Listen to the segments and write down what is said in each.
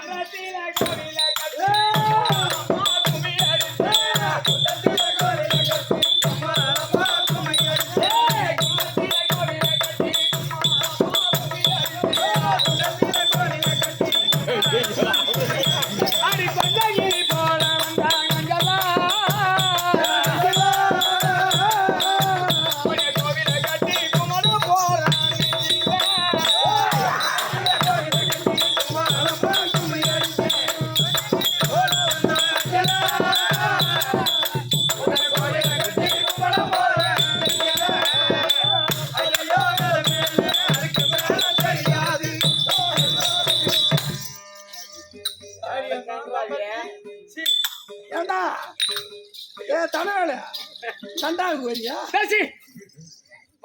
குன்றத்தில கொடில கட்டி.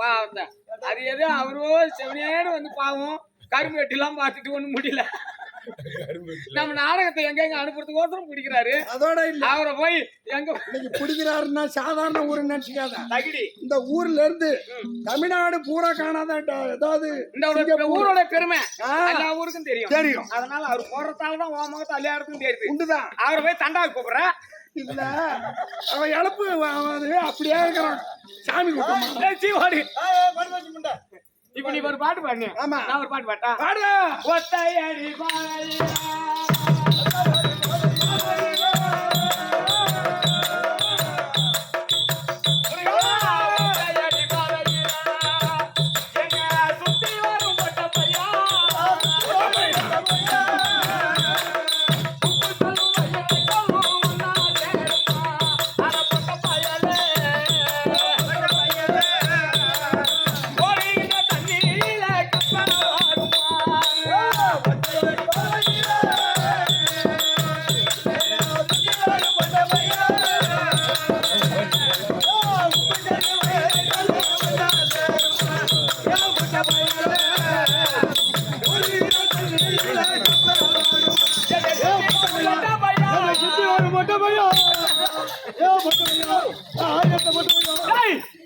பாவம் அது எதோ அவரோ செவனேன்னு வந்து பாவம். கரும்பு வெட்டிலாம் பார்த்துட்டு ஒண்ணும் முடியல. நம்ம நாடகத்தை எங்க எங்க அனுப்புறதுக்கோசரம் பிடிக்கிறாரு. அதோட இல்ல. அவரை போய் எங்க பிடிக்கிறாருன்னா சாதாரண ஊரு நினைச்சுக்காத. தகிடி. இந்த ஊர்ல இருந்து தமிழ்நாடு பூரா காணாத ஏதாவது இந்த ஊரோட பெருமை. எல்லா ஊருக்கும் தெரியும். தெரியும். அதனால அவர் போறதால தான் உன் முகத்தை எல்லாருக்கும் தெரியுது. உண்டுதான். அவரை போய் தண்டாவுக்கு கூப்பிடுற. இல்ல. அவன் இழப்பு அப்படியே இருக்கிறான். சாமி கும்பிட்டு ஏய், சீ, ஓடு. இப்ப நீ ஒரு பாட்டு பாடுங்க ஆமா. நான் ஒரு பாட்டு பாட்டா? பாடுடா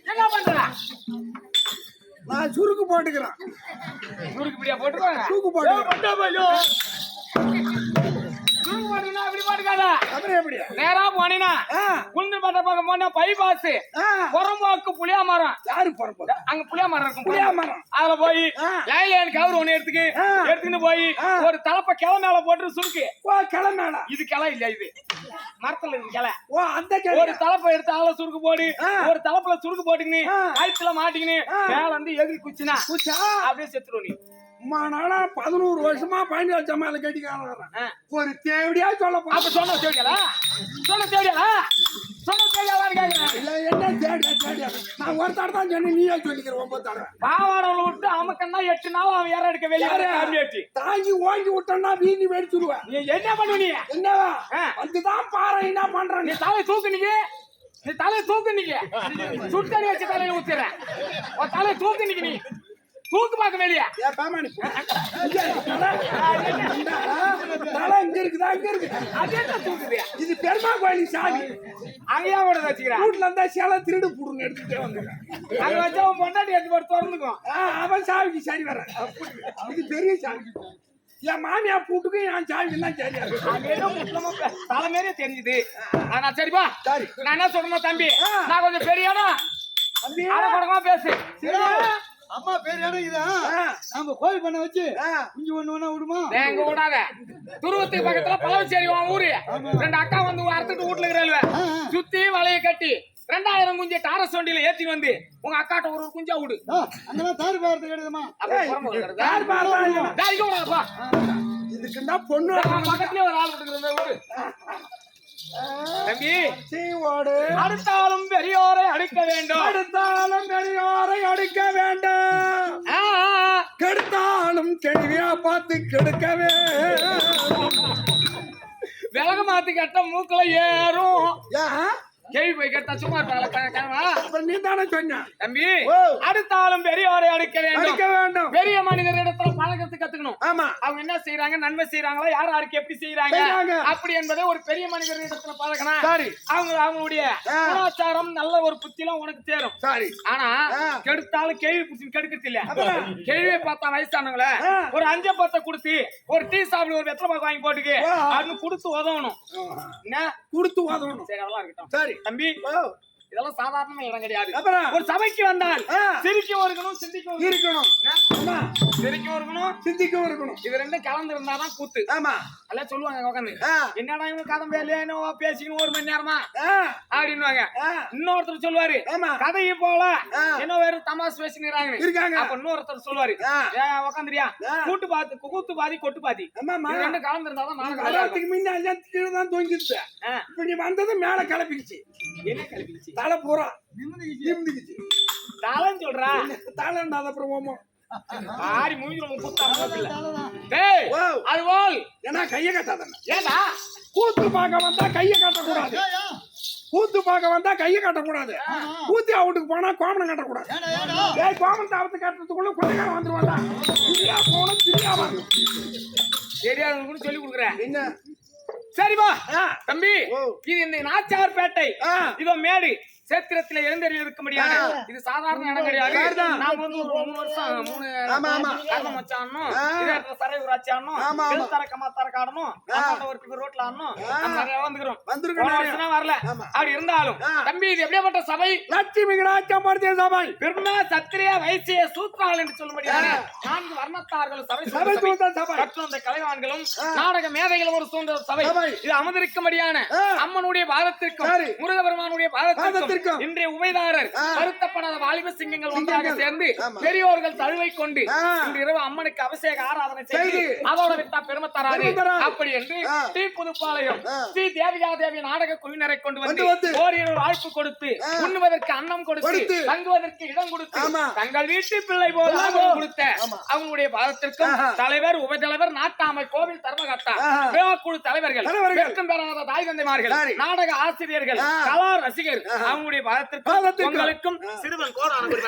என்ன பண்ற? நான் சுருக்கு போட்டுக்கிறேன். சுருக்கு போட்டு சுருக்கு போட்டுக்கினா அப்படி போட்டுக்காத. அப்புறம் எப்படி? நேரா போனீனா? ஆ, குளிர் பட்ட பக்கம் போனா பைபாஸ் புறம்போக்கு புளியா மரம். யாரு அங்க புளியா மரம் இருக்கும் புளியா மரம். அதுல போய். லைன் லைன் கவுர் ஒண்ணு எடுத்துக்கு. எடுத்துக்கிட்டு போய். ஒரு தலப்ப கிளை மேல போட்டு சுருக்கு. ஓ கிளம்பேடா இது கிளை இல்ல இது. மரத்துல இருக்கு கிளை. ஓ அந்த ஒரு கிளம்பு தலப்பை எடுத்து ஆள சுருக்கு போடு. ஒரு தலப்புல சுருக்கு. கயித்துல மாட்டிக்கின்னு ஆ. மேல வந்து எகிரி குச்சினா. அப்படியே நீ. அம்மா நானா பதினோரு வருஷமா பயணி வச்ச மேல கட்டிக்காரன். ஒரு தேவடியா சொல்ல அப்ப சொன்ன தேடியாளா சொன்ன தேடியாளா சொன்ன கேக்குறேன். இல்ல என்ன தேடியா தேடியா நான் ஒரு தடவை தான் சொன்னேன் நீயே சொல்லிக்கிற ஒன்பது தடவை. பாவாடை விட்டு அமக்கன்னா எட்டு நாள் அவன் ஏற எடுக்க வெளியே தாங்கி ஓங்கி விட்டோம்னா வீணி வெடிச்சுடுவேன் நீ என்ன பண்ணுவ நீ? என்னவா? ஆ. வந்துதான் பாரு என்ன பண்றேன் நீ? தலை தூக்கு நீங்க நீ தலை தூக்கு நீங்க சுட்டணி வச்சு தலையில ஊத்துறேன் உன் தலை தூக்கு நீங்க நீ. தூக்கு பார்க்க வெளியே தலை. இங்க இருக்குதா இங்க இருக்கு அது என்ன தூக்குது இது பெருமா கோயில் சாமி அங்கேயா கூட வச்சுக்கிறேன் வீட்டுல இருந்தா சேலை திருடு புடுங்க எடுத்துட்டே வந்துடுறேன் அங்க வச்சு அவன் பொண்டாட்டி எடுத்து போட்டு திறந்துக்கும் அவன் சாமிக்கு சரி வர இது பெரிய சாமி என் மாமியா பூட்டுக்கும் என் சாமிக்கு தான் அங்க பே- தலை மாரியே தெரிஞ்சுது ஆனா சரிப்பா சரி. நான் என்ன சொல்றேன் தம்பி. நான் கொஞ்சம் பெரியனா தம்பி அட குடமா பேசு அம்மா பேர் இடம் இதான் நம்ம கோயில் பண்ண வச்சு. இங்க ஒண்ணு ஒண்ணா விடுமா? இங்க விடாத துருவத்துக்கு பக்கத்துல பழவச்சேரி உன் ஊரு. ரெண்டு அக்கா வந்து அறுத்துட்டு வீட்டுல இருக்கிறல்ல சுத்தி வலைய கட்டி ரெண்டாயிரம் குஞ்சு டாரஸ் வண்டியில ஏத்தி வந்து உங்க அக்காட்ட ஒரு ஒரு குஞ்சா விடு. அங்கெல்லாம் தாறு பார்த்து கிடையாதுமா அப்புறம் புறம்பு வருகிறதா? யார் பார்த்தா இல்ல. டேய், இங்க விடாதப்பா. இதுக்கு தான் பொண்ணு பக்கத்துலயே ஒரு ஆள் விட்டுக்கிறத விடு. தம்பி. சீவோடு. அடுத்தாலும் பெரியோரை அடிக்க வேண்டும். அடுத்தாலும் பெரியோரை அடிக்க வேண்டாம். கெடுத்தாலும் கேள்வியா பார்த்து கெடுக்கவே. விலக மாத்தி கட்ட மூக்குல ஏறும். கேள்வி போய் கேட்டா சும்மா இருப்பாங்களா? நீ தானே சொன்ன. தம்பி. அடுத்தாலும் பெரியவரை அடுக்க வேண்டும். அடிக்க வேண்டும். பெரிய மனிதரிடத்துல பழக்கத்து கத்துக்கணும். ஆமா. அவங்க என்ன செய்யறாங்க நன்மை செய்யறாங்களா யார் யாருக்கு எப்படி செய்யறாங்க செய்றாங்க. அப்படி என்பதை ஒரு பெரிய மனிதரிடத்துல பழகணும். சரி. அவங்க அவங்களுடைய. கலாச்சாரம் நல்ல ஒரு புத்திலாம் உனக்கு தேரும் சரி. ஆனா. கெடுத்தாலும் கேள்வி புத்தி கெடுக்கிறது இல்ல? கேள்வியை பார்த்தா வயசானவங்கள. ஒரு அஞ்ச பத்தை கொடுத்து ஒரு டீ சாப்பிடு ஒரு வெத்தலை வாங்கி போட்டுக்கு. அப்படின்னு கொடுத்து உதவணும். என்ன? கொடுத்து உதவணும். சரி அதெல்லாம் இருக்கட்டும். சரி. தம்பி ஓ, இதெல்லாம் சாதாரண இடம் கிடையாது. அப்புறம்? ஒரு சபைக்கு வந்தால். சிரிக்கவும் இருக்கணும். சிந்திக்கவும் இருக்கணும். சிரிக்கவும் இருக்கணும் சிந்திக்கவும் இருக்கணும் இது ரெண்டும் கலந்து இருந்தாதான் கூத்து. ஆமா. எல்லாம் சொல்லுவாங்க உட்காந்து என்னடா இவங்க கதை வேலையா பேசிக்கணும் ஒரு மணி நேரமா? ஆ, இன்னொருத்தர் சொல்லுவாரு கதையை போல. என்ன வேற தமாஸ் பேசிக்கிறாங்க இருக்காங்க. அப்ப இன்னொருத்தர் சொல்லுவாரு ஆ. கூட்டு பாத்து கூத்து பாதி கொட்டு பாதி. ரெண்டும் கலந்து இருந்தாதான் நானும் கலந்து வர்றதுக்கு முன்ன எல்லாம் கீழே தான் தொங்கிடுச்சு இப்ப நீ வந்தது மேல கிளப்பிக்கிச்சு என்ன கல்விச்சு தலை பூரா நிமிந்துக்கிச்சு தாளம் சொல்றா. தலை இல்லாத அப்புறம் ஓமம். ஆடி மூஞ்சில குத்தாம இல்ல டேய் ஓ அது போல் ஏன்னா கையை கட்டாதண்ணா ஏடா கூத்து பார்க்க வந்தா கையை கட்டக்கூடாது. ஏயா? கூத்து பார்க்க வந்தா கையை கட்டக்கூடாது. கூத்தி அவுட்டுக்கு போனா கோமணம் கட்டக்கூடாது? ஏய் கோமணம் தாவத்து கட்டுறதுக்குள்ள கொலைகாரம் வந்துருவாங்க திரியா போகணும் திரியா வரணும். தெரியாதவங்களுக்கு சொல்லி கொடுக்குறேன். என்ன? சரிப்பா ஆ, தம்பி ஓ. இது இந்த நாச்சார்பேட்டை ஆ. இதோ மேடு. சேத்திரத்துல எழுந்தறில் இருக்க முடியாது. இது சாதாரண இடம் கிடையாது. நாம வந்து ஒரு மூணு வருஷம் மூணு ஆமா, ஆமா. கர்ம மச்சானும் ஆ. இதே இடத்துல சரை ஊராட்சி ஆடணும் காடணும் அந்தாண்ட ஒரு ரோட்ல ஆடணும் நம்ம நிறைய வந்துக்கிறோம் வந்திருக்கோம் வரல. அப்படி இருந்தாலும். தம்பி இது எப்படியாப்பட்ட சபை லட்சுமி கடாச்சம்படுத்திய சபை பெருமா சத்திரிய வைசிய சூத்ரால் என்று சொல்லும்படியாக ஆ. நான்கு வர்ணத்தார்கள் சபை சபை அந்த கலைவான்களும். நாடக மேதைகளும் ஒரு சூழ்ந்த சபை. இது அமர்ந்திருக்கும்படியான ஆ. அம்மனுடைய பாதத்திற்கும். முருகபெருமானுடைய பாதத்திற்கும் பாதத்திற்கும். இன்றைய உபயதாரர் ஆ. வருத்தப்படாத வாலிப சிங்கங்கள் ஒன்றாக. சேர்ந்து. பெரியோர்கள் தழுவை கொண்டு. இன்று இரவு அம்மனுக்கு அபிஷேக ஆராதனை செய்து. அதோட விட்டா பெருமை தராது. அப்படி என்று. ஸ்ரீ புதுப்பாளையம். ஸ்ரீ தேவிகா தேவி நாடக குழுவினரை கொண்டு வந்து. ஓரிரு வாழ்ப்பு கொடுத்து. உண்ணுவதற்கு அன்னம் கொடுத்து. தங்குவதற்கு இடம் கொடுத்து. தங்கள் வீட்டு பிள்ளை போல. கொடுத்த. அவங்களுடைய பாதத்திற்கும். தலைவர் உபதலைவர் நாட்டாமை கோவில் தர்மகர்த்தா. விழாக்குழு தலைவர்கள் பெறாத தாய் தந்தைமார்கள். நாடக ஆசிரியர்கள். கலா ரசிகர் அவங்களுடைய பாதத்திற்கும் பாதத்திற்கும். உங்களுக்கும் சிறுவன் கோடான ஒரு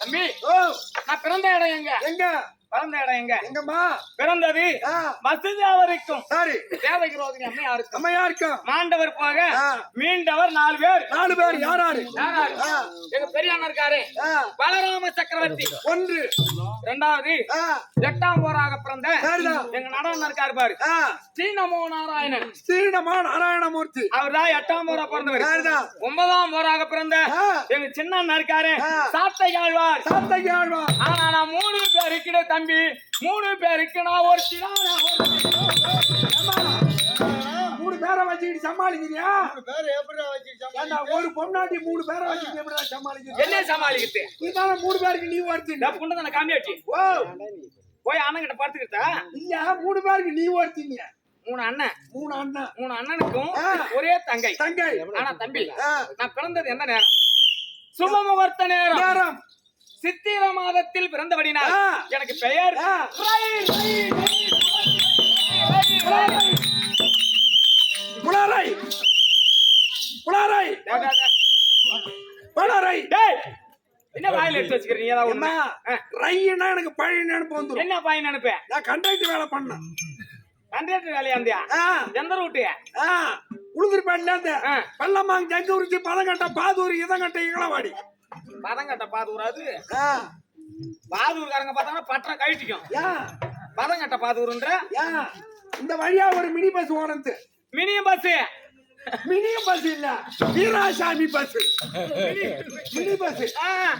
தம்பி நான் பிறந்த இடம் எங்க? எங்க? வளர்ந்த இடம் எங்க? எங்கம்மா? பிறந்தது வசதியா வரைக்கும் சரி. தேவகி ரோகிணி அம்மையா இருக்கும் அம்மையா இருக்கும் மாண்டவர் போக. மீண்டவர் நாலு பேர். நாலு பேர் யாராரு. எங்க பெரிய அண்ணன் இருக்காரு பலராம சக்கரவர்த்தி. ஒன்று. ரெண்டாவது ஆ, எட்டாம் போராக பிறந்த. எங்க நடனம் இருக்காரு பாரு. ஸ்ரீநமோ நாராயணன் ஸ்ரீனமா நாராயணமூர்த்தி அவர்தான் எட்டாம் போரா பிறந்தவர். ஒன்பதாம் போராக பிறந்த. எங்க சின்ன அண்ணன் இருக்காரு. சாத்தை ஆழ்வார் ஆனா நான் மூணு பேருக்கு தம்பி மூணு பேருக்கு நான் ஒரு மூணு பேரை வச்சுக்கிட்டு சமாளிக்கிறியா? மூணு பேர் எப்படிடா வச்சிருக்காங்க ஏண்டா, ஒரு பொண்ணாட்டி மூணு பேரை வச்சுக்கிட்டு எப்படிடா சமாளிக்கிறது? என்ன சமாளிக்கிறது? நீதானே மூணு பேருக்கு நீ ஒருத்தி. இந்த புண்டை தானே காமியாச்சு? ஓ. போய் அண்ணன் கிட்ட பார்த்துக்கிட்டா இல்ல மூணு பேருக்கு நீ ஒருத்தீங்க. மூணு அண்ணன். மூணு அண்ணன். மூணு அண்ணனுக்கும். ஒரே தங்கை. தங்கை. ஆனா தம்பி நான் பிறந்தது எந்த நேரம்? சுப முகூர்த்த நேரம். நேரம். சித்திர மாதத்தில் பிறந்தபடினால். எனக்கு பெயர். புலரை. புலரை. புலரை. டேய், என்ன வாயில எடுத்து வச்சுக்கிறீங்க? ஆ. ரையினா எனக்கு பழைய நினைப்பு வந்துரும். என்ன பையன் நினைப்பேன் நான் கண்டக்டர் வேலை பண்ணேன். கண்டக்டர் வேலையா இருந்தியா? எந்த ரூட்டு ஆ. பள்ளமாங்க ஜங்கு உரிச்சி பதங்கட்ட பாதூர் இதங்கட்ட இங்களவாடி பதங்கட்ட பாதூராது ஆ, பாதூர்காரங்க பார்த்தாங்கன்னா பட்டம் கழட்டிக்கும். ஏன் பதங்கட்ட பாதூர்ன்ற? இந்த வழியா ஒரு மினி பஸ் ஓடுறது. Mini bus. மினி பஸ் இல்ல. வீராசாமி பஸ். மினி. பஸ்.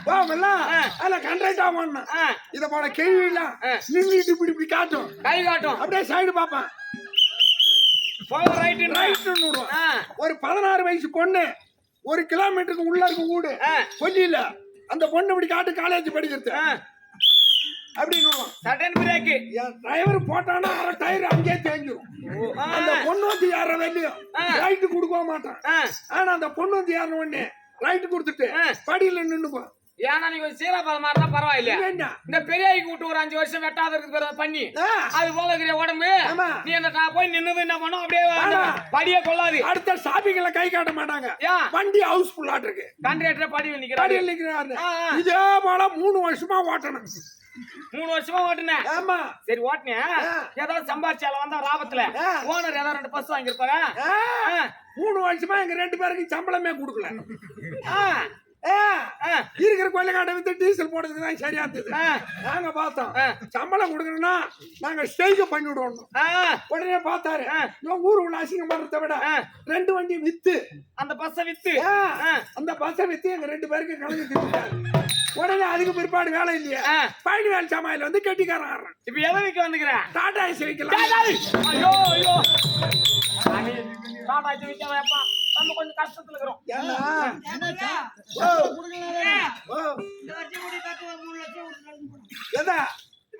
போகல ஆ. அதுல கண்டக்டா பண்ணணும் ஆ, இத போல கேள்வி இல்ல. ஆ. நின்னுட்டு இப்படி இப்படி காட்டும். கை காட்டும். அப்படியே சைடு பாப்பேன் ஒரு பதினாறு வயசு பொண்ணு. ஒரு கிலோமீட்டருக்கு உள்ள இருக்க வீடு. ஆ. கொல்லியில. அந்த பொண்ணு இப்படி காட்டு காலேஜ் படிக்கிறது. அப்படின்னு சட்டன் பிரேக்கு என் டிரைவர் போட்டானா அரை டயர் அங்கேயே தேஞ்சிரும். அந்த பொண்ணு வந்து ஏற வெளியும். ரைட்டு கொடுக்க மாட்டான். ஆனா அந்த பொண்ணு வந்து ஏறின உடனே ரைட்டு கொடுத்துட்டு. படியில நின்னுக்கும் ஏன்னா நீங்க சீராபாத மாதிரி தான் பரவாயில்ல. இந்த பெரியாய்க்கு விட்டு ஒரு அஞ்சு வருஷம் வெட்டாத இருக்கு பண்ணி. அது போல இருக்கிற உடம்பு. நீ அந்த போய் நின்னது என்ன பண்ணும்? அப்படியே. படியே கொள்ளாது. அடுத்த ஷாப்பிங்ல கை காட்ட மாட்டாங்க. வண்டி ஹவுஸ் ஃபுல்லாட்டு இருக்கு. கண்ட்ரேட்டர் படியில் நிக்கிறாரு. படியில் நிக்கிறாரு. இதே போல மூணு வருஷமா ஓட்டணும். மூணு வருஷமா ஓட்டுனேன் ஆமா. சரி ஓட்டுனேன். ஏதாவது சம்பாரிச்சால வந்தா லாபத்துல. ஆ. ஓனர் ஏதாவது ரெண்டு பஸ் வாங்கியிருப்பாங்க. மூணு வருஷமா எங்க ரெண்டு பேருக்கு சம்பளமே கொடுக்கல. இருக்கிற கொள்ளைக்காட்டை வித்து டீசல் போடுறதுக்கு தான் சரியா இருந்தது நாங்க பார்த்தோம். சம்பளம் கொடுக்கணும்னா நாங்க ஸ்ட்ரைக் பண்ணி விடணும் ஆ. உடனே பார்த்தாரு. இவன் ஊருக்குள்ள அசிங்கம் பண்றதை விட. ரெண்டு வண்டி வித்து அந்த பஸ்ஸை வித்து. அந்த பஸ்ஸை வித்து எங்க ரெண்டு பேருக்கு கலந்து திட்டாரு உடனே அதுக்கு பிற்பாடு வேலை இல்லையா. பயணி வேலை சமாயில வந்து கெட்டிக்காரன் ஆடுறான் இப்ப எதை விக்க வந்துக்கிறேன் டாடா டேய், வைக்கலாம். ஐயோ ஐயோ டாடா ஏசி விக்க வைப்பா. நம்ம கொஞ்சம் கஷ்டத்துல இருக்கிறோம். ஏன்னா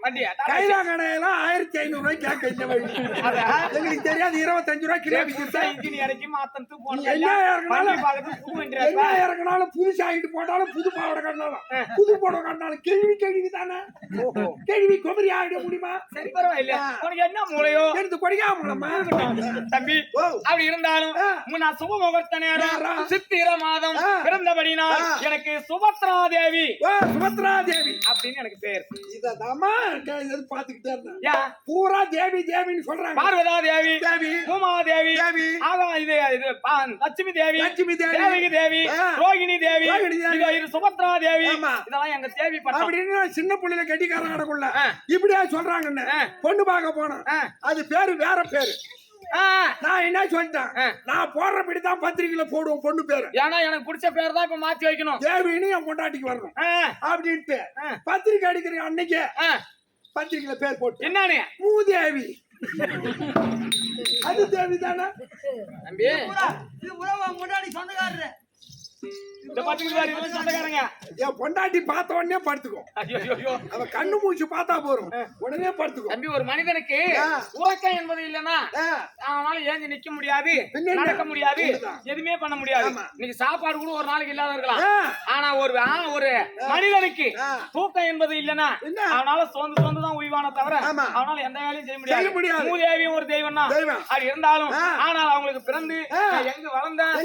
என்னச்சா ஓ, கொடுக்கலாம் ஓ, இந்த வருஷம் முடி காட்டு ஒரு மூணு லட்சம் கொடுக்கலாம் எதா வண்டியா டாடா ஏசி. கைலா கடையெல்லாம் ஆயிரத்தி ஐநூறு ரூபாய் கேட்க இந்த வழி அதா? எங்களுக்கு தெரியாது இருபத்தஞ்சு ரூபாய் கிலோ என்ன? இறக்குனாலும் புதுசு ஆகிட்டு போட்டாலும் புது பாவடை கட்டினாலும் புது பாவடை கட்டினாலும் கேள்வி கேள்வி தானே கேள்வி குமரி ஆகிட முடியுமா சரி பரவாயில்ல. உனக்கு என்ன மூளையோ எடுத்து கொடிக்காமலம்மா தம்பி. அப்படி இருந்தாலும். முன்னா சுப முகூர்த்த நேரம். சித்திர மாதம். பிறந்தபடினால். எனக்கு சுபத்ரா தேவி ஓ சுபத்ரா தேவி அப்படின்னு எனக்கு பேர் எதிர்பார்த்துக்கிட்டே இருந்தேன் யா பூரா தேவி தேவின்னு சொல்றாங்க பார்வதா தேவி தேவி பூமா தேவி தேவி ஆகா இது இது லட்சுமி தேவி லட்சுமி தேவி. தேவி தேவி ரோகிணி தேவி. இது இது சுபத்ரா தேவி. இதெல்லாம் எங்க தேவி பட்டம் அப்படின்னு சின்ன பிள்ளைல கட்டிக்காரன் நடக்குள்ள ஆ. இப்படியா சொல்றாங்கன்னு. பொண்ணு பார்க்க போனேன் ஆ. அது பேரு வேற பேரு. நான் என்ன சொல்லிட்டேன். நான் போடுறபடி தான் பத்திரிக்கையில போடுவோம் பொண்ணு பேரு ஏன்னா எனக்கு பிடிச்ச பேர் தான் இப்ப மாத்தி வைக்கணும் தேவின்னு என் பொண்டாட்டிக்கு வரணும். அப்படின்ட்டு. பத்திரிக்கை அடிக்கிற அன்னைக்கு ஆ. பத்திரிக்கையில பேர் போட்டு. என்னன்னு மூதேவி அது தேவி தானே தம்பி இது உறவா முன்னாடி சொந்தக்காரரு. இந்த பத்துக்கு பாரு இவங்க சொந்தக்காரங்க என் பொண்டாட்டி பார்த்த உடனே படுத்துக்கும் அவ கண்ணு மூச்சு பார்த்தா போறோம் உடனே படுத்துக்கும் தம்பி ஒரு மனிதனுக்கு. உறக்கம் என்பது இல்லைன்னா அவனால ஏஞ்சி நிக்க முடியாது? நடக்க. எதுவுமே பண்ண முடியாது. இன்னைக்கு சாப்பாடு கூட ஒரு நாளைக்கு இல்லாத இருக்கலாம் ஆனா ஒரு ஒரு மனிதனுக்கு. தூக்கம் என்பது இல்லைன்னா? அவனால சொந்த சொந்த தான் உய்வான தவிர. அவனால எந்த வேலையும் செய்ய முடியாது. மூதேவியும் ஒரு தெய்வம் தான். அது இருந்தாலும். ஆனால் அவங்களுக்கு பிறந்து எங்க வளர்ந்தேன்!